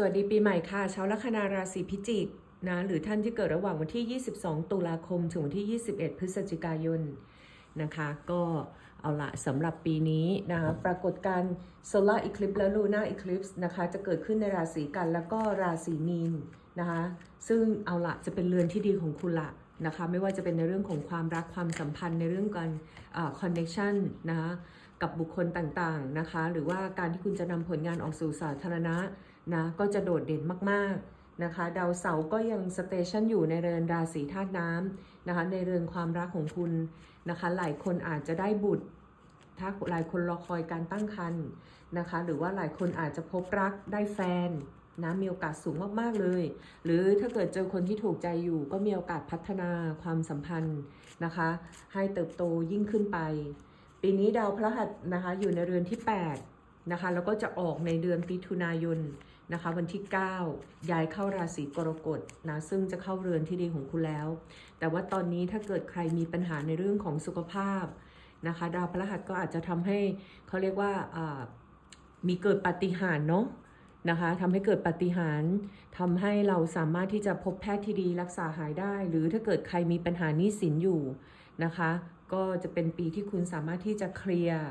สวัสดีปีใหม่ค่ะชาวลัคนาราศีพิจิกนะหรือท่านที่เกิดระหว่างวันที่ 22 ตุลาคม ถึงวันที่ 21 พฤศจิกายนนะคะก็เอาละสำหรับปีนี้นะคะปรากฏการณ์ solar eclipse และ lunar eclipse นะคะจะเกิดขึ้นในราศีกันแล้วก็ราศีมีนนะคะซึ่งเอาละจะเป็นเรือนที่ดีของคุณละนะคะไม่ว่าจะเป็นในเรื่องของความรักความสัมพันธ์ในเรื่องการคอ่า connection นะคะกับบุคคลต่างๆนะคะหรือว่าการที่คุณจะนำผลงานออกสู่สาธารณะ นะก็จะโดดเด่นมากๆนะคะ ดาวเสาร์ก็ยังสเตชันอยู่ในเรือนราศีธาตุน้ำนะคะในเรือนความรักของคุณนะคะ หลายคนอาจจะได้บุตรถ้าหลายคนรอคอยการตั้งครรภ์นะคะ หรือว่าหลายคนอาจจะพบรักได้แฟนนะมีโอกาสสูงมาก ๆ เลย หรือถ้าเกิดเจอคนที่ถูกใจอยู่ก็มีโอกาสพัฒนาความสัมพันธ์นะคะ ให้เติบโตยิ่งขึ้นไป ปีนี้ดาวพฤหัสนะคะอยู่ในเรือนที่ 8 นะคะ แล้วก็จะออกในเดือนมิถุนายน นะคะ วันที่ 9 ย้ายเข้าราศีกรกฎนะซึ่งจะเข้าเรือนที่ดีของคุณแล้ว แต่ว่าตอนนี้ถ้าเกิดใครมีปัญหาในเรื่องของสุขภาพนะคะ ดาวพฤหัสก็อาจจะทำให้เขาเรียกว่ามีเกิดปาฏิหาริย์เนาะนะคะทำให้เกิดปาฏิหาริย์ทำให้เราสามารถที่จะพบแพทย์ที่ดีรักษาหายได้ หรือถ้าเกิดใครมีปัญหานี้สินอยู่นะคะ ก็จะเป็นปีที่คุณสามารถที่จะเคลียร์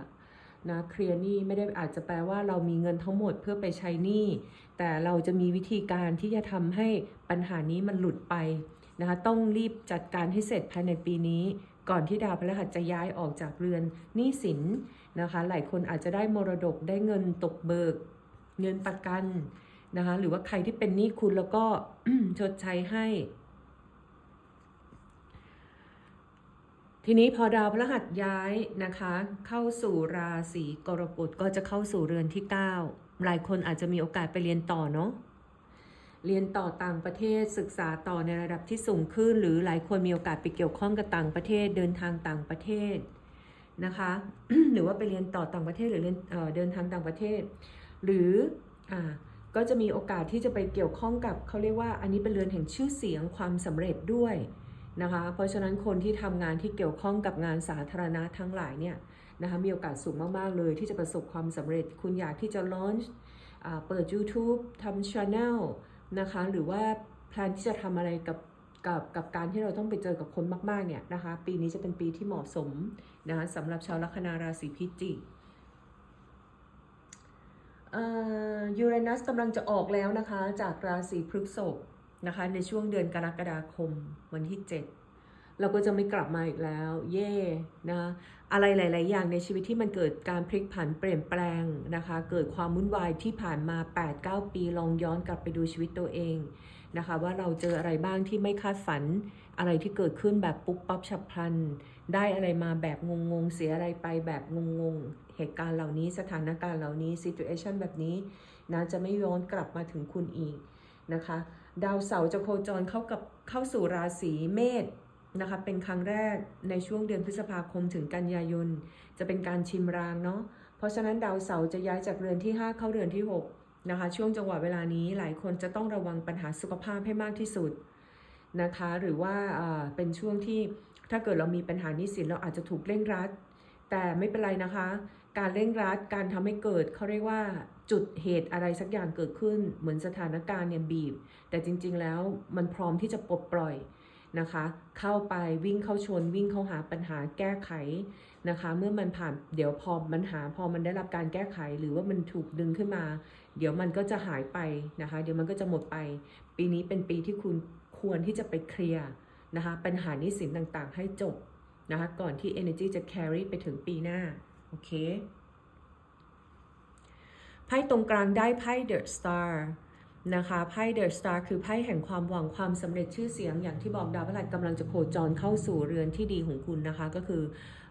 นะเคลียร์หนี้ไม่ได้อาจจะแปลว่าเรามีเงินทั้งหมดเพื่อไปใช้หนี้ แต่เราจะมีวิธีการที่จะทำให้ปัญหานี้มันหลุดไปนะคะ ต้องรีบจัดการให้เสร็จภายในปีนี้ ก่อนที่ดาวพฤหัสจะย้ายออกจากเรือนหนี้สินนะคะ หลายคนอาจจะได้มรดกได้เงินตกเบิก เงินประกันนะคะ หรือว่าใครที่เป็นหนี้คุณแล้วก็ชดใช้ให้ ทีนี้พอดาวพฤหัสย้ายนะคะ เข้าสู่ราศีกรกฎก็จะเข้าสู่เรือนที่ 9 หลายคนอาจจะมีโอกาสไปเรียนต่อเนาะเรียนต่อต่างประเทศศึกษาต่อในระดับที่สูงขึ้น หรือหลายคนมีโอกาสไปเกี่ยวข้องกับต่างประเทศ เดินทางต่างประเทศนะคะ หรือว่าไปเรียนต่อต่างประเทศหรือเรียนเเดินทางต่างประเทศ หรืออ่าก็จะมีโอกาสที่จะไปเกี่ยวข้องกับเขาเรียกว่า อันนี้เป็นเรือนแห่งชื่อเสียงความสำเร็จด้วย นะคะ เพราะฉะนั้นคนที่ทำงานที่เกี่ยวข้องกับงานสาธารณะทั้งหลายเนี่ยนะคะมีโอกาสสูงมาก ๆ เลยที่จะประสบความสำเร็จ คุณอยากที่จะ launch อ่าเปิด YouTube ทำ channel นะคะ หรือว่าแพลนที่จะทำอะไรกับกับกับการที่เราต้องไปเจอกับคนมาก ๆ เนี่ยนะคะ ปีนี้จะเป็นปีที่เหมาะสมนะคะสำหรับชาวลัคนาราศีพิจิกยูเรนัสกำลังจะออกแล้วนะคะ จากราศีพฤษภ นะคะ ในช่วงเดือนกรกฎาคมวันที่ 7 เราก็จะไม่กลับมาอีกแล้ว เย่นะอะไรหลาย ๆ อย่างในชีวิตที่มันเกิดการพลิกผันเปลี่ยนแปลงนะคะ เกิดความวุ่นวายที่ผ่านมา 8-9 ปีลองย้อนกลับไปดูชีวิตตัวเองนะคะ ว่าเราเจออะไรบ้างที่ไม่คาดฝันอะไรที่เกิดขึ้นแบบปุ๊บปั๊บฉับพลัน ได้อะไรมาแบบงง ๆ เสียอะไรไปแบบงง ๆ เหตุการณ์เหล่านี้สถานการณ์เหล่านี้ situation แบบนี้นะจะไม่ย้อนกลับมาถึงคุณอีกนะคะ ดาวเสาร์จะโคจรเข้ากับเข้าสู่ราศีเมษนะคะเป็นครั้งแรกในช่วงเดือนพฤษภาคมถึงกันยายน จะเป็นการชิมรางเนาะเพราะฉะนั้นดาวเสาร์จะย้ายจากเรือนที่ 5 เข้าเรือนที่ 6 นะคะ ช่วงจังหวะเวลานี้หลายคนจะต้องระวังปัญหาสุขภาพให้มากที่สุดนะคะ หรือว่าอ่าเป็นช่วงที่ถ้าเกิดเรามีปัญหาหนี้สินเราอาจจะถูกเร่งรัด แต่ไม่เป็นไรนะคะ การเร่งรัดการทำให้เกิดเขาเรียกว่า จุดเหตุอะไรสักอย่างเกิดขึ้น เหมือนสถานการณ์เนี่ยบีบ แต่จริง ๆ แล้วมันพร้อมที่จะปลดปล่อยนะคะ เข้าไปวิ่งเข้าชน วิ่งเข้าหาปัญหาแก้ไขนะคะ เมื่อมันผ่านเดี๋ยวพอมันหาพอมันได้รับการแก้ไข หรือว่ามันถูกดึงขึ้นมา เดี๋ยวมันก็จะหายไปนะคะ เดี๋ยวมันก็จะหมดไป ปีนี้เป็นปีที่คุณควรที่จะไปเคลียร์นะคะปัญหานี้สินต่างๆ ให้จบนะคะก่อนที่ energy จะ carry ไปถึงปีหน้า โอเค ไพ่ตรงกลางได้ไพ่ The Star นะคะไพ่ The Star คือไพ่แห่งความหวังความสำเร็จชื่อเสียง อย่างที่บอกดาวพฤหัสกำลังจะโคจรเข้าสู่เรือนที่ดีของคุณนะคะ ก็คือ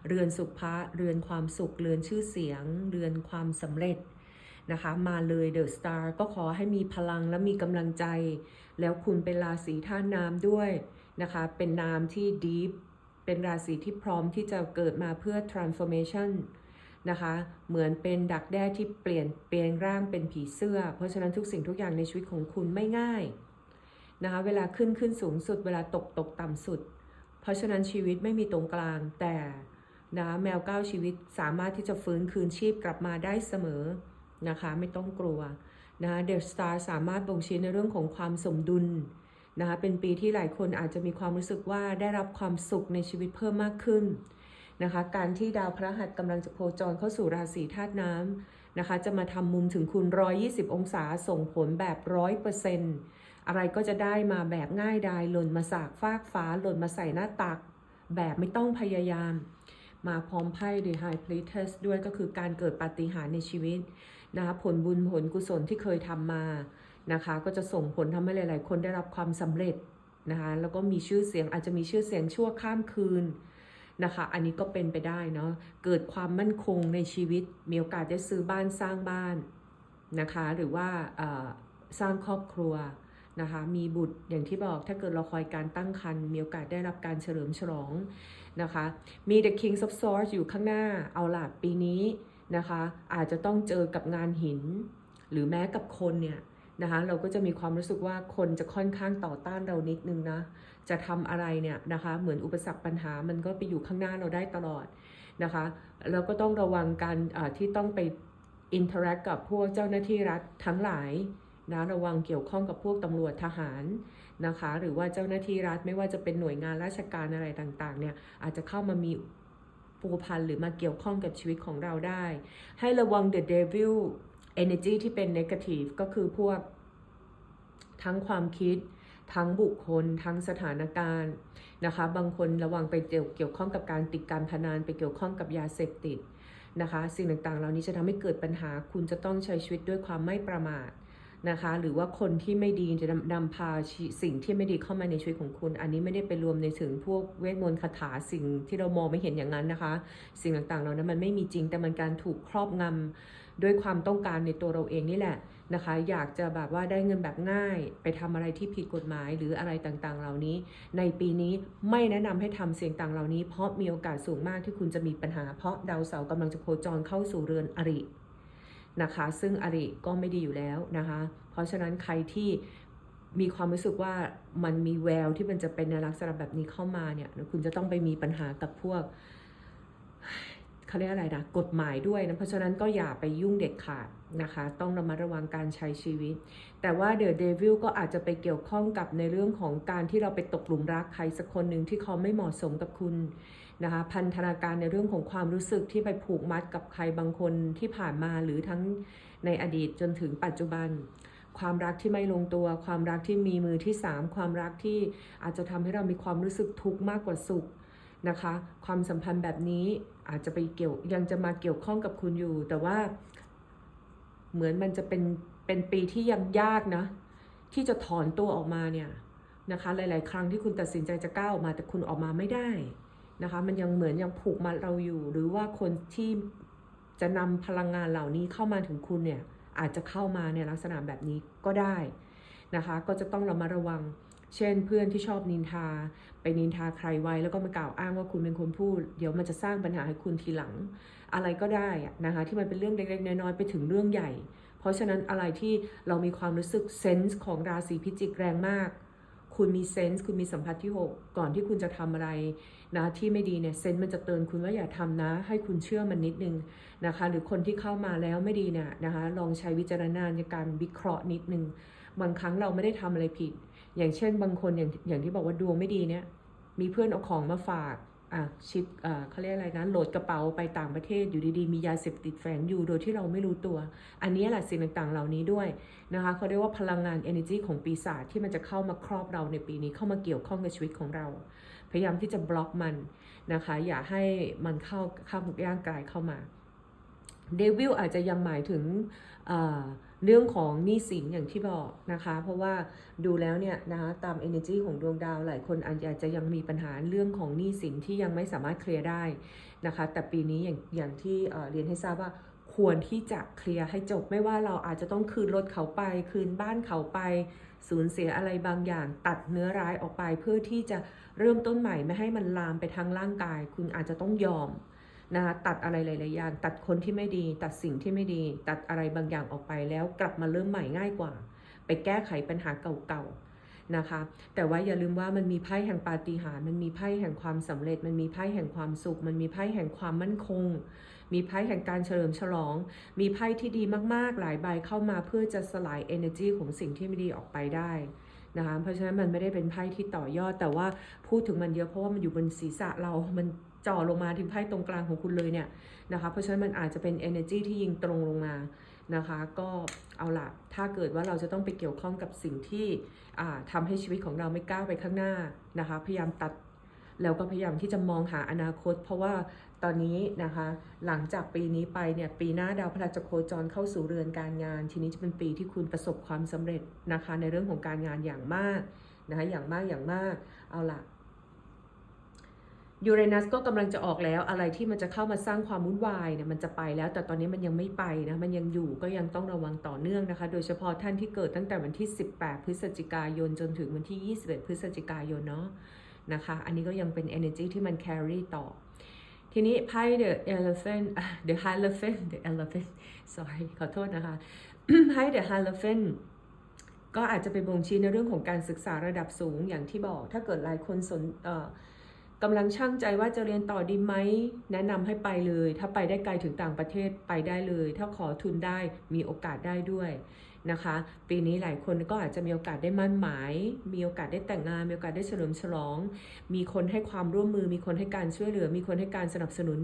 เรือนสุภะเรือนความสุข เรือนชื่อเสียง เรือนความสำเร็จนะคะมาเลย The Star ก็ขอให้มีพลังและมีกำลังใจ แล้วคุณเป็นราศีท่าน้ำด้วยนะคะเป็นน้ำที่ deep เป็นราศีที่พร้อมที่จะเกิดมาเพื่อ transformation นะคะ เหมือนเป็นดักแด้ที่เปลี่ยนเปลี่ยนร่างเป็นผีเสื้อ เพราะฉะนั้นทุกสิ่งทุกอย่างในชีวิตของคุณไม่ง่ายนะคะเวลาขึ้นขึ้นสูงสุด เวลาตกตกต่ำสุด เพราะฉะนั้นชีวิตไม่มีตรงกลางแต่นะแมวเก้าชีวิตสามารถที่จะฟื้นคืนชีพกลับมาได้เสมอนะคะไม่ต้องกลัวนะคะเดอะสตาร์สามารถบ่งชี้ในเรื่องของความสมดุลนะคะเป็นปีที่หลายคนอาจจะมีความรู้สึกว่าได้รับความสุขในชีวิตเพิ่มมากขึ้น นะคะ การที่ดาวพระหัสกำลังจะโคจรเข้าสู่ราศีธาตุน้ำนะคะ จะมาทำมุมถึงคุณ 120 องศาส่งผลแบบ 100%อะไรก็จะได้มาแบบง่ายดายหล่นมาสากฟากฟ้าหล่นมาใส่หน้าตัก แบบไม่ต้องพยายาม มาพร้อมไพ่ The High Priestess ด้วยก็คือการเกิดปาฏิหาริย์ในชีวิตนะคะผลบุญผลกุศลที่เคยทำมานะคะ ก็จะส่งผลทำให้หลาย ๆ คนได้รับความสำเร็จนะคะแล้วก็มีชื่อเสียงอาจจะมีชื่อเสียงชั่วข้ามคืน นะคะ อันนี้ก็เป็นไปได้เนาะเกิดความมั่นคงในชีวิต มีโอกาสได้ซื้อบ้านสร้างบ้านนะคะ หรือว่าสร้างครอบครัวนะคะ มีบุตรอย่างที่บอกถ้าเกิดเราคอยการตั้งครรภ์มีโอกาสได้รับการเฉลิมฉลองนะคะ มี The King of Swords อยู่ข้างหน้าเอาล่ะปีนี้นะคะ อาจจะต้องเจอกับงานหิน หรือแม้กับคนเนี่ยนะคะเราก็จะมีความรู้สึกว่าคนจะค่อนข้างต่อต้านเรานิดนึงนะ จะทำอะไรเนี่ยนะคะเหมือนอุปสรรคปัญหามันก็ไปอยู่ข้างหน้าเราได้ตลอดนะคะแล้วก็ต้องระวังการที่ต้องไปอินเทอร์แอคกับพวกเจ้าหน้าที่รัฐทั้งหลายนะระวังเกี่ยวข้องกับพวกตำรวจทหารนะคะ หรือว่าเจ้าหน้าที่รัฐไม่ว่าจะเป็นหน่วยงานราชการอะไรต่างๆเนี่ยอาจจะเข้ามามีผูพันหรือมาเกี่ยวข้องกับชีวิตของเราได้ ให้ระวัง the devil energy ที่เป็น negative ก็คือพวกทั้งความคิด ทั้งบุคคลทั้งสถานการณ์นะคะ บางคนระวังไปเกี่ยวเกี่ยวข้องกับการติดการพนันไปเกี่ยวข้องกับยาเสพติดนะคะ สิ่งต่างๆ เหล่านี้จะทำให้เกิดปัญหาคุณจะต้องใช้ชีวิตด้วยความไม่ประมาทนะคะ หรือว่าคนที่ไม่ดีจะนำนำพาสิ่งที่ไม่ดีเข้ามาในชีวิตของคุณ อันนี้ไม่ได้ไปรวมในถึงพวกเวทมนต์คาถาสิ่งที่เรามองไม่เห็นอย่างนั้นนะคะ สิ่งต่างๆเหล่านั้นมันไม่มีจริงแต่มันการถูกครอบงำด้วยความต้องการในตัวเราเองนี่แหละ นะคะ อยากจะแบบว่าได้เงินแบบง่าย ไปทำอะไรที่ผิดกฎหมายหรืออะไรต่างๆ เหล่านี้ ในปีนี้ไม่แนะนำให้ทำเสี่ยงต่างเหล่านี้ เพราะมีโอกาสสูงมากที่คุณจะมีปัญหาเพราะดาวเสาร์กำลังจะโคจรเข้าสู่เรือนอรินะคะ ซึ่งอริก็ไม่ดีอยู่แล้วนะคะ เพราะฉะนั้นใครที่มีความรู้สึกว่ามันมีแววที่มันจะเป็นในลักษณะแบบนี้เข้ามาเนี่ยคุณจะต้องไปมีปัญหากับพวก เขาเรียกอะไรนะกฎหมายด้วยนะเพราะฉะนั้นก็อย่าไปยุ่งเด็ดขาดนะคะ ต้องระมัดระวังการใช้ชีวิต แต่ว่าเดอะเดวิลก็อาจจะไปเกี่ยวข้องกับในเรื่องของการที่เราไปตกหลุมรักใครสักคนหนึ่งที่เขาไม่เหมาะสมกับคุณนะคะพันธนาการในเรื่องของความรู้สึกที่ไปผูกมัดกับใครบางคนที่ผ่านมาหรือทั้งในอดีตจนถึงปัจจุบัน ความรักที่ไม่ลงตัว ความรักที่มีมือที่สามความรักที่อาจจะทำให้เรามีความรู้สึกทุกข์มากกว่าสุขนะคะ ความสัมพันธ์แบบนี้ อาจจะไปเกี่ยวยังจะมาเกี่ยวข้องกับคุณอยู่ แต่ว่า เหมือนมันจะเป็นเป็นปีที่ยังยากนะ ที่จะถอนตัวออกมาเนี่ยนะคะ หลาย ๆ ครั้งที่คุณตัดสินใจจะก้าวออกมาแต่คุณออกมาไม่ได้นะคะ มันยังเหมือนยังผูกมัดเราอยู่ หรือว่าคนที่จะนำพลังงานเหล่านี้เข้ามาถึงคุณเนี่ยอาจจะเข้ามาในลักษณะแบบนี้ก็ได้นะคะ ก็จะต้องเรามาระวัง เช่นเพื่อนที่ชอบนินทา ไปนินทาใครไว้ แล้วก็มากล่าวอ้างว่าคุณเป็นคนพูด เดี๋ยวมันจะสร้างปัญหาให้คุณทีหลัง อะไรก็ได้นะคะที่มันเป็นเรื่องเล็กๆ น้อยๆไปถึงเรื่องใหญ่ เพราะฉะนั้นอะไรที่เรามีความรู้สึกเซนส์ของราศีพิจิกแรงมาก คุณมีเซนส์คุณมีสัมผัสที่ 6 ก่อนที่คุณจะทำอะไรนะที่ไม่ดีเนี่ยเซนส์มันจะเตือนคุณว่าอย่าทำนะ ให้คุณเชื่อมันนิดนึงนะคะ หรือคนที่เข้ามาแล้วไม่ดีเนี่ยนะคะลองใช้วิจารณญาณในการวิเคราะห์นิดนึงบางครั้งเราไม่ได้ทำอะไรผิด อย่างเช่นบางคนอย่างอย่างที่บอกว่าดวงไม่ดีเนี่ย มีเพื่อนเอาของมาฝากอะชิปอ่าเขาเรียกอะไรนะโหลดกระเป๋าไปต่างประเทศอยู่ดีๆ มียาเสพติดแฝงอยู่โดยที่เราไม่รู้ตัว อันนี้แหละสิ่งต่างๆเหล่านี้ด้วยนะคะเขาเรียกว่าพลังงาน energy ของปีศาจที่มันจะเข้ามาครอบเราในปีนี้เข้ามาเกี่ยวข้องกับชีวิตของเรา พยายามที่จะบล็อกมันนะคะ อย่าให้มันเข้าเข้าย่างกายเข้ามาเดวิลอาจจะยังหมายถึงอ่า เรื่องของหนี้สินอย่างที่บอกนะคะ เพราะว่าดูแล้วเนี่ยนะคะตาม energy ของดวงดาวหลายคนอาจจะยังมีปัญหาเรื่องของหนี้สินที่ยังไม่สามารถเคลียร์ได้นะคะ แต่ปีนี้อย่างอย่างที่เอ่อเรียนให้ทราบว่าควรที่จะเคลียร์ให้จบไม่ว่าเราอาจจะต้องคืนรถเขาไป คืนบ้านเขาไป สูญเสียอะไรบางอย่าง ตัดเนื้อร้ายออกไปเพื่อที่จะเริ่มต้นใหม่ไม่ให้มันลามไปทางร่างกาย คุณอาจจะต้องยอม นะคะตัดอะไรหลายๆอย่างตัดคนที่ไม่ดี ตัดสิ่งที่ไม่ดี ตัดอะไรบางอย่างออกไปแล้วกลับมาเริ่มใหม่ง่ายกว่า ไปแก้ไขปัญหาเก่าๆนะคะ แต่ว่าอย่าลืมว่ามันมีไพ่แห่งปาฏิหาริย์มันมีไพ่แห่งความสำเร็จ มันมีไพ่แห่งความสุข มันมีไพ่แห่งความมั่นคง มีไพ่แห่งการเฉลิมฉลอง มีไพ่ที่ดีมากๆหลายใบเข้ามาเพื่อจะสลาย energy ของสิ่งที่ไม่ดีออกไปได้นะคะเพราะฉะนั้นมันไม่ได้เป็นไพ่ที่ต่อยอดแต่ว่าพูดถึงมันเยอะเพราะว่ามันอยู่บนศีรษะเรา มัน จ่อลงมาถึงไพ่ตรงกลางของคุณเลยเนี่ยนะคะเพราะฉะนั้นมันอาจจะเป็น energy ที่ยิงตรงลงมานะคะก็เอาล่ะถ้าเกิดว่าเราจะต้องไปเกี่ยวข้องกับสิ่งที่อ่าทำให้ชีวิตของเราไม่ก้าวไปข้างหน้านะคะ พยายามตัดแล้วก็พยายามที่จะมองหาอนาคต เพราะว่าตอนนี้นะคะหลังจากปีนี้ไปเนี่ยปีหน้าดาวพฤหัสจะโคจรเข้าสู่เรือนการงาน ทีนี้จะเป็นปีที่คุณประสบความสำเร็จนะคะในเรื่องของการงานอย่างมากนะคะอย่างมากอย่างมากเอาล่ะ ยูเรนัสก็กำลังจะออกแล้วอะไรที่มันจะเข้ามาสร้างความวุ่นวายเนี่ยมันจะไปแล้ว แต่ตอนนี้มันยังไม่ไปนะมันยังอยู่ก็ยังต้องระวังต่อเนื่องนะคะ โดยเฉพาะท่านที่เกิดตั้งแต่วันที่ 18 พฤศจิกายนจนถึงวันที่ 21 พฤศจิกายนเนาะนะคะ อันนี้ก็ยังเป็น energy ที่มัน carry ต่อ ทีนี้ไพ่ the elephant the hierophant the elephant sorry ขอโทษนะคะไพ่ the hierophant ก็อาจจะเป็นบ่งชี้ในเรื่องของการศึกษาระดับสูงอย่างที่บอก ถ้าเกิดหลายคนสนเอ่อ กำลังช่างใจว่าจะเรียนต่อดีไหมแนะนำให้ไปเลย ถ้าไปได้ไกลถึงต่างประเทศไปได้เลย ถ้าขอทุนได้มีโอกาสได้ด้วยนะคะ ปีนี้หลายคนก็อาจจะมีโอกาสได้มั่นหมาย มีโอกาสได้แต่งงาน มีโอกาสได้เฉลิมฉลอง มีคนให้ความร่วมมือ มีคนให้การช่วยเหลือ มีคนให้การสนับสนุน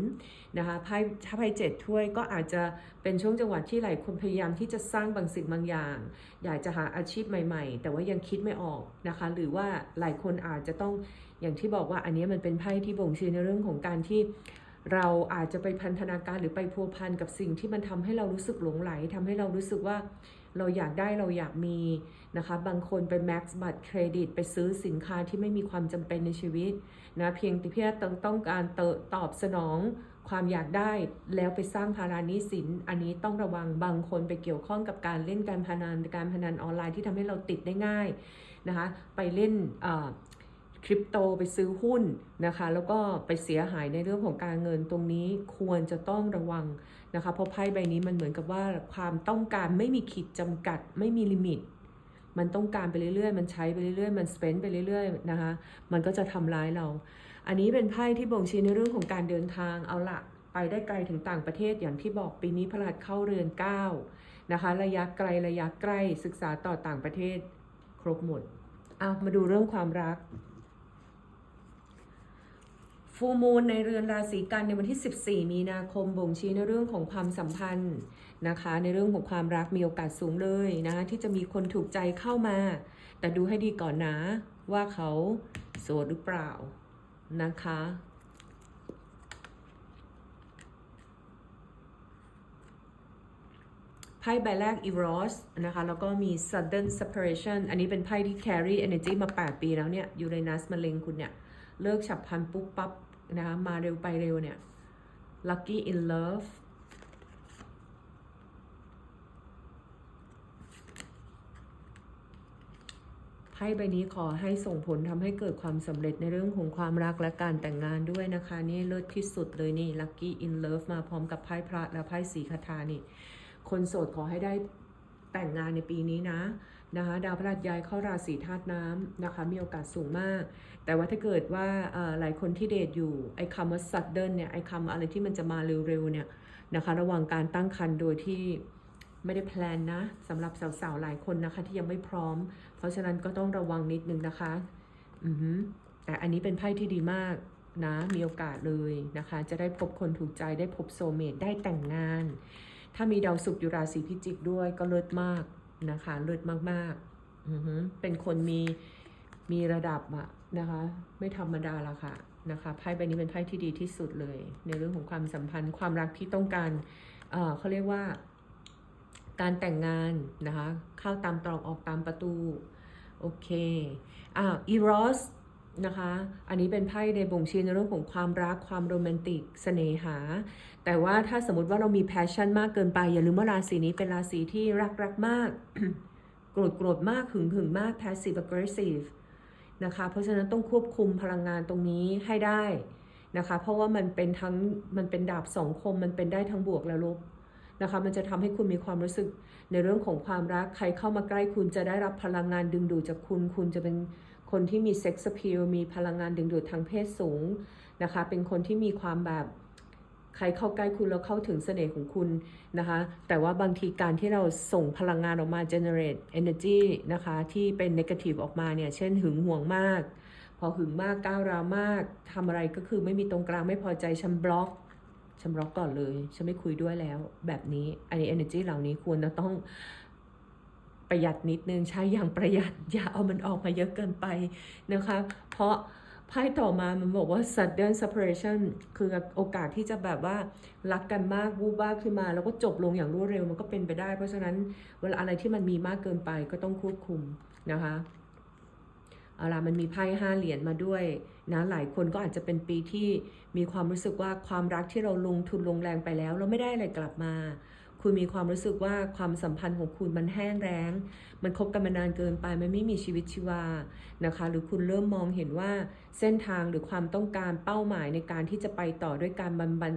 นะคะไพ่ถ้าไพ่เจ็ดถ้วยก็อาจจะเป็นช่วงจังหวะที่หลายคนพยายามที่จะสร้างบางสิ่งบางอย่าง อยากจะหาอาชีพใหม่ ๆ แต่ว่ายังคิดไม่ออกนะคะ หรือว่าหลายคนอาจจะต้อง อย่างที่บอกว่าอันนี้มันเป็นไพ่ที่บ่งชี้ในเรื่องของการที่เราอาจจะไปพันธนาการหรือไปพัวพันกับสิ่งที่มันทำให้เรารู้สึกหลงไหลทำให้เรารู้สึกว่าเราอยากได้เราอยากมีนะคะบางคนไปแม็กซ์บัตรเครดิต ไปซื้อสินค้าที่ไม่มีความจำเป็นในชีวิตนะเพียงแต่เพื่อต้องต้องการเตตอบสนองความอยากได้แล้วไปสร้างภาราหนี้สิน อันนี้ต้องระวังบางคนไปเกี่ยวข้องกับการเล่นการพนันการพนันออนไลน์ที่ทำให้เราติดได้ง่ายนะคะไปเล่น คริปโตไปซื้อหุ้นนะคะ แล้วก็ไปเสียหายในเรื่องของการเงินตรงนี้ควรจะต้องระวังนะคะ เพราะไพ่ใบนี้มันเหมือนกับว่าความต้องการไม่มีขีดจำกัดไม่มีลิมิต มันต้องการไปเรื่อยๆ มันใช้ไปเรื่อยๆ มันสเปนไปเรื่อยๆนะคะ มันก็จะทำร้ายเรา อันนี้เป็นไพ่ที่บ่งชี้ในเรื่องของการเดินทางเอาละไปได้ไกลถึงต่างประเทศอย่างที่บอกปีนี้พลัดเข้าเรือน9นะคะ ระยะไกลระยะใกล้ศึกษาต่อต่างประเทศ ครบหมดเอามาดูเรื่องความรัก ฟูมูลในเรือนราศีกันในวันที่ 14 มีนาคมบ่งชี้ในเรื่องของความสัมพันธ์นะคะ ในเรื่องของความรักมีโอกาสสูงเลยนะคะที่จะมีคนถูกใจเข้ามา แต่ดูให้ดีก่อนนะว่าเขาโสดหรือเปล่านะคะ ไพ่ใบแรก Eros นะคะ แล้วก็มี Sudden Separation อันนี้เป็นไพ่ที่ carry energy มา 8 ปีแล้วเนี่ย Uranus มาเล็งคุณเนี่ย เลิกฉับพลันปุ๊บปั๊บนะคะมาเร็วไปเร็วเนี่ย Lucky in Love ไพ่ใบนี้ขอให้ส่งผลทำให้เกิดความสำเร็จในเรื่องของความรักและการแต่งงานด้วยนะคะ นี่เลิศที่สุดเลยนี่ Lucky in Love มาพร้อมกับไพ่พระและไพ่สีคาถานี่ คนโสดขอให้ได้แต่งงานในปีนี้นะ นะคะดาวพฤหัสย้ายเข้าราศีธาตุน้ำนะคะมีโอกาสสูงมาก แต่ว่าถ้าเกิดว่าหลายคนที่เดทอยู่ไอ้คำว่า sudden เนี่ยไอ้คำอะไรที่มันจะมาเร็วๆเนี่ยนะคะระหว่างการตั้งครรภ์โดยที่ไม่ได้แพลนนะสำหรับสาวๆหลายคนนะคะที่ยังไม่พร้อม เพราะฉะนั้นก็ต้องระวังนิดนึงนะคะอือแต่อันนี้เป็นไพ่ที่ดีมากนะมีโอกาสเลยนะคะ จะได้พบคนถูกใจได้พบโซเมตได้แต่งงาน ถ้ามีดาวศุกร์อยู่ราศีพิจิกด้วยก็เลิศมาก นะคะเลิศมากๆเป็นคนมีมีระดับอะนะคะ ไม่ธรรมดาละค่ะนะคะไพ่ใบนี้เป็นไพ่ที่ดีที่สุดเลย ในเรื่องของความสัมพันธ์ ความรักที่ต้องการเออเขาเรียกว่า การแต่งงานนะคะ เข้าตามตรอกออกตามประตู โอเคอ่าอีรอส นะคะ อันนี้เป็นไพ่ในบ่งชี้ในเรื่องของความรักความโรแมนติกเสน่หา แต่ว่าถ้าสมมติว่าเรามีแพชชั่นมากเกินไป อย่าลืมว่าราศีนี้เป็นราศีที่รักรักมาก โกรธโกรธมากหึงหึงมาก passive aggressive นะคะ เพราะฉะนั้นต้องควบคุมพลังงานตรงนี้ให้ได้นะคะ เพราะว่ามันเป็นทั้งมันเป็นดาบสองคม มันเป็นได้ทั้งบวกและลบนะคะ มันจะทำให้คุณมีความรู้สึกในเรื่องของความรัก ใครเข้ามาใกล้คุณจะได้รับพลังงานดึงดูดจากคุณ คุณจะเป็น คนที่มีเซ็กซ์ p พ a มีพลังงานดึงดูดทางเพศสูงนะคะ เป็นคนที่มีความแบบใครเข้าใกล้คุณแล้วเข้าถึงเสน่ห์ของคุณนะคะ แต่ว่าบางทีการที่เราส่งพลังงานออกมา generate energy นะคะ ที่เป็น negative ออกมาเนี่ย เช่นหึงหวงมาก พอหึงมากก้าวร้าวมากทำอะไรก็คือไม่มีตรงกลางไม่พอใจฉันบล็อกฉันบล็อกก่อนเลย ฉันไม่คุยด้วยแล้วแบบนี้ อันนี้ energy เหล่านี้ควรจะต้อง ประหยัดนิดนึงใช้อย่างประหยัดอย่าเอามันออกมาเยอะเกินไปนะคะ เพราะไพ่ต่อมามันบอกว่า sudden separation คือโอกาสที่จะแบบว่ารักกันมากวูบวาบขึ้นมา แล้วก็จบลงอย่างรวดเร็วมันก็เป็นไปได้ เพราะฉะนั้นเวลาอะไรที่มันมีมากเกินไปก็ต้องควบคุมนะคะเอาล่ะมันมีไพ่ห้าเหรียญมาด้วยนะหลายคนก็อาจจะเป็นปีที่มีความรู้สึกว่าความรักที่เราลงทุนลงแรงไปแล้ว เราไม่ได้อะไรกลับมา คุณมีความรู้สึกว่าความสัมพันธ์ของคุณมันแห้งแรงมันคบกันมานานเกินไปมันไม่มีชีวิตชีวานะคะ หรือคุณเริ่มมองเห็นว่าเส้นทางหรือความต้องการเป้าหมายในการที่จะไปต่อด้วยการมันมัน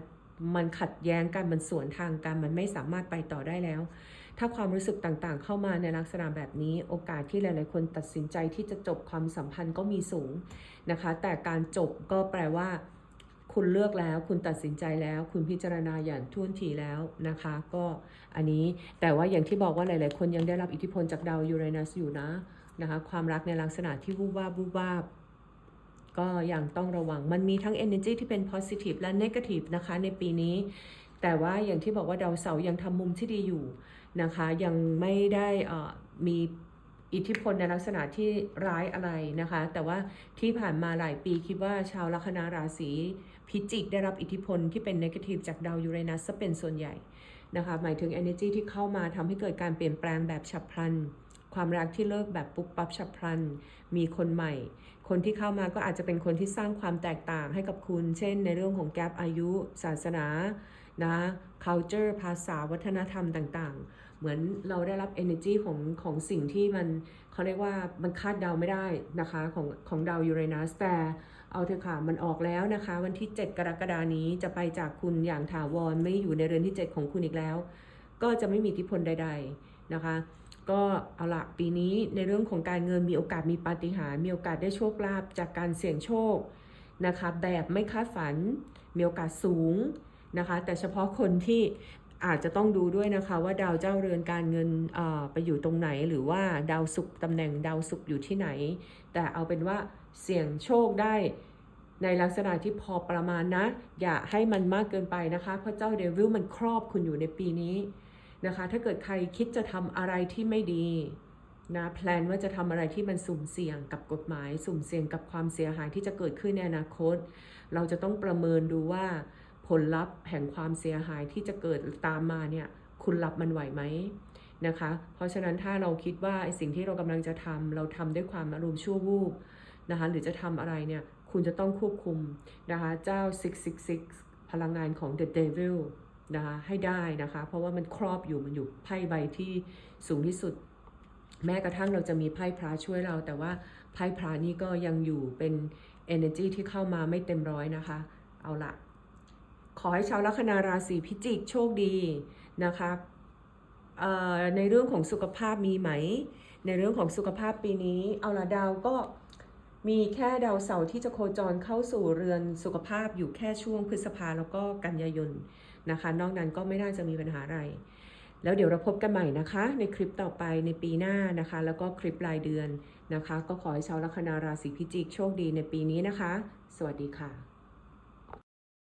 มันขัดแย้งกันมันสวนทางกันมันไม่สามารถไปต่อได้แล้ว ถ้าความรู้สึกต่างๆ เข้ามาในลักษณะแบบนี้ โอกาสที่หลายๆ คนตัดสินใจที่จะจบความสัมพันธ์ก็มีสูงนะคะ แต่การจบก็แปลว่า คุณเลือกแล้ว คุณตัดสินใจแล้ว คุณพิจารณาอย่างท่วนทีแล้วนะคะ ก็อันนี้แต่ว่าอย่างที่บอกว่าหลาย ๆ คนยังได้รับอิทธิพลจากดาวยูเรนัสอยู่นะนะคะความรักในลักษณะที่วูบวาบวูบวาบก็ยังต้องระวังมันมีทั้ง energy ที่เป็น positive และ negative นะคะในปีนี้ แต่ว่าอย่างที่บอกว่าดาวเสาร์ยังทำมุมที่ดีอยู่นะคะ ยังไม่ได้อ่อมี อิทธิพลในลักษณะที่ร้ายอะไรนะคะ แต่ว่าที่ผ่านมาหลายปีคิดว่าชาวลัคนาราศีพิจิกได้รับอิทธิพลที่เป็น negative จากดาวยูเรนัสซะเป็นส่วนใหญ่นะคะ หมายถึง energy ที่เข้ามาทำให้เกิดการเปลี่ยนแปลงแบบฉับพลัน ความรักที่เลิกแบบปุ๊บปั๊บฉับพลัน มีคนใหม่ คนที่เข้ามาก็อาจจะเป็นคนที่สร้างความแตกต่างให้กับคุณ เช่น ในเรื่องของแกลบอายุ ศาสนานะ culture ภาษาวัฒนธรรมต่างๆ เหมือนเราได้รับ energy ของของสิ่งที่มันเขาเรียกว่ามันคาดเดาไม่ได้นะคะของของดาวยูเรนัสแต่เอาเถอะค่ะมันออกแล้วนะคะ วันที่ 7 กรกฎานี้จะไปจากคุณอย่างถาวรไม่อยู่ในเรือนที่ 7 ของคุณอีกแล้ว ก็จะไม่มีอิทธิพลใด ๆนะคะ ก็เอาละปีนี้ในเรื่องของการเงินมีโอกาสมีปาฏิหาริย์มีโอกาสได้โชคลาภจากการเสี่ยงโชคนะคะแบบไม่คาดฝันมีโอกาสสูงนะคะแต่เฉพาะคนที่ อาจจะต้องดูด้วยนะคะว่าดาวเจ้าเรือนการเงินไปอยู่ตรงไหนหรือว่าดาวศุกร์ตำแหน่งดาวศุกร์อยู่ที่ไหน แต่เอาเป็นว่าเสี่ยงโชคได้ในลักษณะที่พอประมาณนะ อย่าให้มันมากเกินไปนะคะ เพราะเจ้าเดวิลมันครอบคุณอยู่ในปีนี้นะคะ ถ้าเกิดใครคิดจะทำอะไรที่ไม่ดีนะแพลนว่าจะทำอะไรที่มันสุ่มเสี่ยงกับกฎหมาย สุ่มเสี่ยงกับความเสียหายที่จะเกิดขึ้นในอนาคต เราจะต้องประเมินดูว่า ผลลัพธ์แห่งความเสียหายที่จะเกิดตามมาเนี่ยคุณรับมันไหวไหมนะคะ เพราะฉะนั้นถ้าเราคิดว่าไอสิ่งที่เรากำลังจะทำเราทำด้วยความอารมณ์ชั่ววูบนะคะหรือจะทำอะไรเนี่ยคุณจะต้องควบคุมนะคะเจ้า 666 พลังงานของ The Devil นะคะให้ได้นะคะ เพราะว่ามันครอบอยู่มันอยู่ไพ่ใบที่สูงที่สุด แม้กระทั่งเราจะมีไพ่พระช่วยเรา แต่ว่าไพ่พระนี่ก็ยังอยู่เป็น energy ที่เข้ามาไม่เต็มร้อยนะคะ เอาละ ขอให้ชาวลัคนาราศีพิจิกโชคดีนะคะในเรื่องของสุขภาพมีไหม ในเรื่องของสุขภาพปีนี้ เอาละดาวก็มีแค่ดาวเสาร์ที่จะโคจรเข้าสู่เรือนสุขภาพอยู่แค่ช่วงพฤษภาแล้วก็กันยายนนะคะ นอกนั้นก็ไม่น่าจะมีปัญหาอะไร แล้วเดี๋ยวเราพบกันใหม่นะคะ ในคลิปต่อไปในปีหน้านะคะ แล้วก็คลิปรายเดือนนะคะ ก็ขอให้ชาวลัคนาราศีพิจิกโชคดีในปีนี้นะคะ สวัสดีค่ะ